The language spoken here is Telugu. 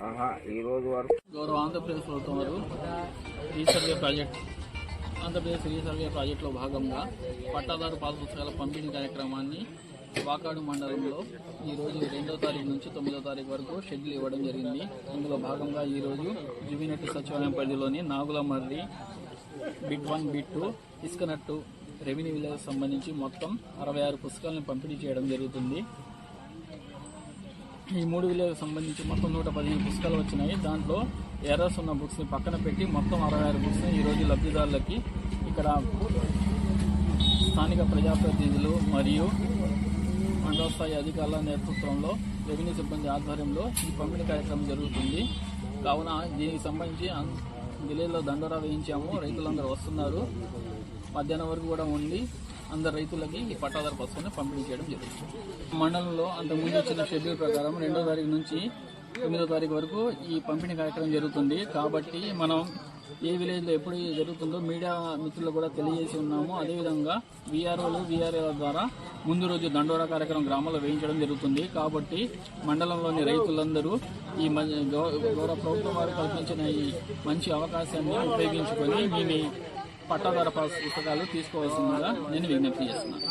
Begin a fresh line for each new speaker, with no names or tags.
ఆహా ఈ రోజు వారు
గౌరవ ఆంధ్రప్రదేశ్ ప్రభుత్వం వారు ఈ సర్వే ప్రాజెక్ట్ ఆంధ్రప్రదేశ్ రీసర్వే ప్రాజెక్టులో భాగంగా పట్టాదారు పాత పుస్తకాల పంపిణీ కార్యక్రమాన్ని వాకాడు మండలంలో ఈరోజు రెండో తారీఖు నుంచి తొమ్మిదో తారీఖు వరకు షెడ్యూల్ ఇవ్వడం జరిగింది. ఇందులో భాగంగా ఈరోజు జుబినట్టు సచివాలయం పరిధిలోని Nagulamarri bit one bit two ఇసుకనట్టు revenue village సంబంధించి మొత్తం అరవై ఆరు పుస్తకాలను పంపిణీ చేయడం జరుగుతుంది. ఈ మూడు విలువలకు సంబంధించి మొత్తం నూట పదిహేను పుస్తకాలు వచ్చినాయి. దాంట్లో ఎర్రస్ ఉన్న బుక్స్ని పక్కన పెట్టి మొత్తం అరవై ఆరు బుక్స్ని ఈరోజు లబ్ధిదారులకి ఇక్కడ స్థానిక ప్రజాప్రతినిధులు మరియు మండల స్థాయి అధికారుల నేతృత్వంలో రెవెన్యూ సిబ్బంది ఆధ్వర్యంలో ఈ పంపిణీ కార్యక్రమం జరుగుతుంది. కావున దీనికి సంబంధించి జిల్లాలో దండరా దండోరా వేయించాము. రైతులందరూ వస్తున్నారు. మధ్యాహ్నం వరకు కూడా ఉండి అందరు రైతులకి ఈ పట్టాదారు బస్సుని పంపిణీ చేయడం జరుగుతుంది మండలంలో అంతకుముందు ఇచ్చిన షెడ్యూల్ ప్రకారం రెండో తారీఖు నుంచి తొమ్మిదో తారీఖు వరకు ఈ పంపిణీ కార్యక్రమం జరుగుతుంది. కాబట్టి మనం ఏ విలేజ్లో ఎప్పుడు జరుగుతుందో మీడియా మిత్రులు కూడా తెలియజేసి ఉన్నాము. అదేవిధంగా వీఆర్ఓలు వీఆర్ఓల ద్వారా ముందు రోజు దండోరా కార్యక్రమం గ్రామంలో వేయించడం జరుగుతుంది. కాబట్టి మండలంలోని రైతులందరూ ఈ గౌరవ ప్రభుత్వం వారు కల్పించిన ఈ మంచి అవకాశాన్ని ఉపయోగించుకొని మేము పట్టాదార పాస్ పుస్తకాలు తీసుకోవాల్సిందిగా నేను విజ్ఞప్తి చేస్తున్నాను.